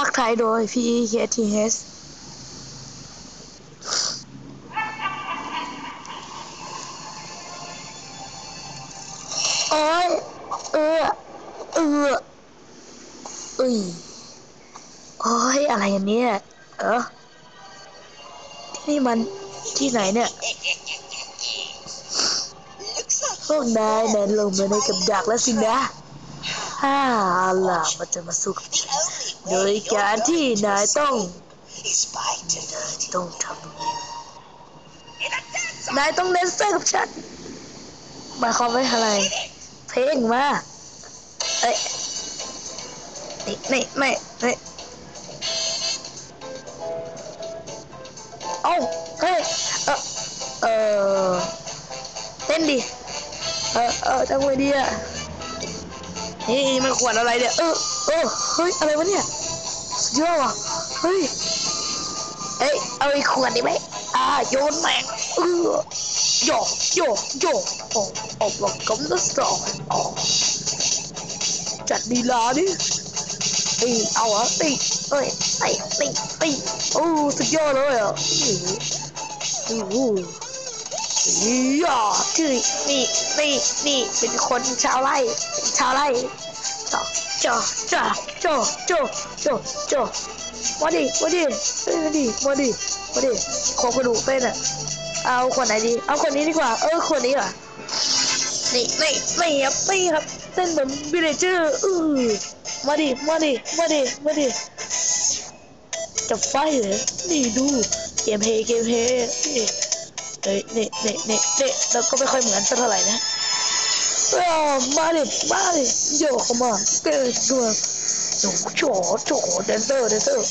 ภาคไทยโดย P E K T H โอ้ย เออ เอออุ้ยโอ้ย อะไรอันเนี้ยเออที่นี่มันที่ไหนเนี่ย พวกนายเดินลงมาในกับดักแล้วสินะฮ่าเอาล่ะมันจะมาสู้กับฉัน โดยการที่นายต้องนายต้องทำนายต้องเน้นเสื้อกับฉันมาความว่อะไร เพลงมาเอ้ยนี่นี่ไม่นี่เอ้าเฮ้ยเออเออเต้นดิ เออเออจังไว้ดีอะ นี่มันขวดอะไรเนี่ย เออเออเฮ้ย อะไรวะเนี่ยสุดยอดว่ะ เฮ้ย เอ้ย เอาไอ้ขวดนี้ไหมอ่า โยนแม่งเออโยโยโยโอ้โอ้บอกกำลังสอนอ๋อจัดดีลาดิตีเอาเหรอะตีเอ้ยตีตีตีโอ้สุดยอดเลยอะโอ้ ย่าที่นี่นี่นี่เป็นคนชาวไร่ชาวไร่จ้าจ้าจ้าจ้าจ้าจ้าจ้ามาดิมาดิมาดิมาดิมาดิโคกระดูกเต้นอะเอาคนไหนดี เอาคนนี้ดีกว่า เออคนนี้อะนี่นี่นี่ครับนี่ครับเต้นเหมือนวิลเลเจอร์อือมาดิมาดิมาดิมาดิจะไฟเหรอนี่ดูเกมเพย์เกมเพย์นี่ เอ้ยนี่นี่นี่นี่แล้วก็ไม่ค่อยเหมือนสักเท่าไหร่นะอ้าวมาดิมาดิโยกเข้ามาเกิดตัวโจโจโจแดนเซอร์แดนเซอร์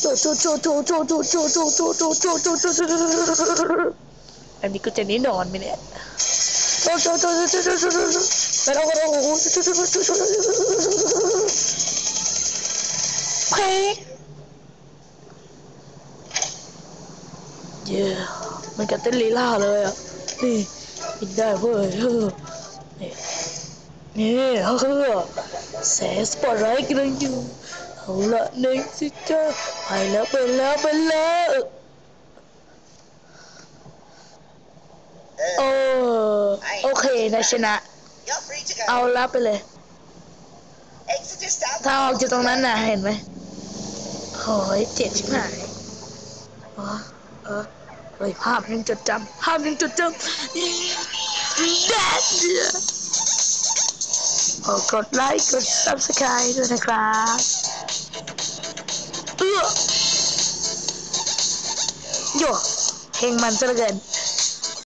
โจโจโจโจโจโจโจโจโจโจโจโจโจโจโจอันนี้ก็จะนี่นอนไหมเนี่ยโจโจโจโจโจโจโจโจโจแล้วเราก็โอ้โหโจโจโจโจโจเพลงเย้ มันกับเต้นลีลาเลยอะ นี่กินได้เว้ยเฮ้อนี่นี่เฮ้อแสงสปอตไลท์กำลังอยู่เอาละหนึ่งสิจ้าไปแล้วไปแล้วไปแล้วโอ้โอเคนายชนะ You're free to go. เอาละไปเลย Exit just down. ถ้าออกจากตรงนั้นน่ะเห็นไหมโอ้ยเจ็บชิบหายอ๋อเออ เฮ้ยภาพยังจดจำภาพยังจดจำแดดขอกดไลค์กด subscribe ด้วยนะครับเออโยเพลงมันจะเหลือเกิน